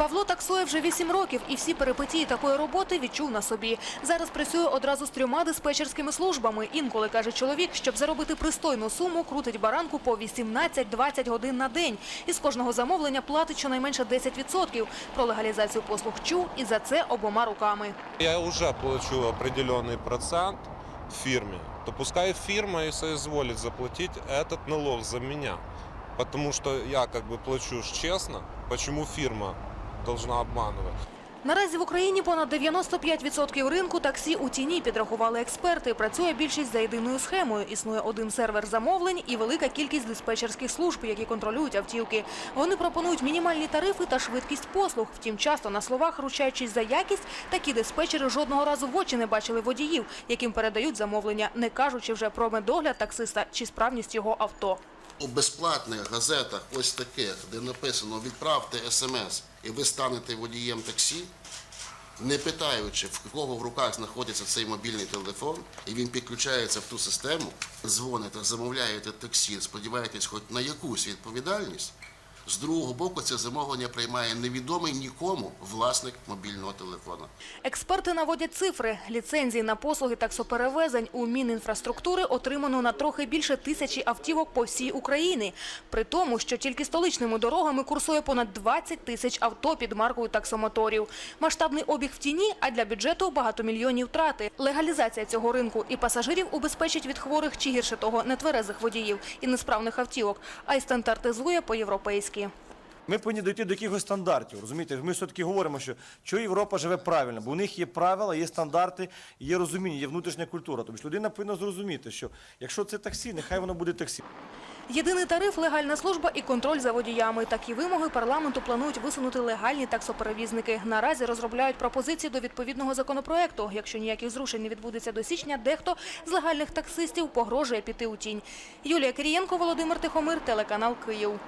Павло таксує вже 8 років і всі перипетії такої роботи відчув на собі. Зараз працює одразу з трьома диспетчерськими службами. Інколи, каже чоловік, щоб заробити пристойну суму, крутить баранку по 18-20 годин на день. І з кожного замовлення платить щонайменше 10%. Про легалізацію послуг чув і за це обома руками. Я уже плачу определенный процент фирме, то пускай фирма и соизволит заплатить этот налог за меня. Потому что я как бы плачу ж честно, почему фирма должна обманывать? Наразі в Україні понад 95% ринку таксі у тіні підрахували експерти. Працює більшість за єдиною схемою. Існує один сервер замовлень і велика кількість диспетчерських служб, які контролюють автівки. Вони пропонують мінімальні тарифи та швидкість послуг. Втім, часто на словах, ручаючись за якість, такі диспетчери жодного разу в очі не бачили водіїв, яким передають замовлення, не кажучи вже про медогляд таксиста чи справність його авто. У безплатних газетах, ось таких, де написано відправте смс і ви станете водієм таксі, не питаючи, в кого в руках знаходиться цей мобільний телефон, і він підключається в ту систему, дзвоните, замовляєте таксі, сподіваєтесь хоч на якусь відповідальність. З другого боку, це замовлення приймає невідомий нікому власник мобільного телефона. Експерти наводять цифри. Ліцензії на послуги таксоперевезень у Мінінфраструктури отримано на трохи більше тисячі автівок по всій Україні. При тому, що тільки столичними дорогами курсує понад 20 тисяч авто під маркою таксомоторів. Масштабний обіг в тіні, а для бюджету багатомільйонні втрати. Легалізація цього ринку і пасажирів убезпечить від хворих чи гірше того нетверезих водіїв і несправних автівок, а й стандартизує по-європейськи. Ми повинні дійти до якихось стандартів. Розумієте, ми все-таки говоримо, що, що Європа живе правильно, бо у них є правила, є стандарти, є розуміння, є внутрішня культура. Тобто людина повинна зрозуміти, що якщо це таксі, нехай воно буде таксі. Єдиний тариф, легальна служба і контроль за водіями. Такі вимоги парламенту планують висунути легальні таксоперевізники. Наразі розробляють пропозиції до відповідного законопроекту. Якщо ніяких зрушень не відбудеться до січня, дехто з легальних таксистів погрожує піти у тінь. Юлія Кирієнко, Володимир Тихомир, телеканал Київ.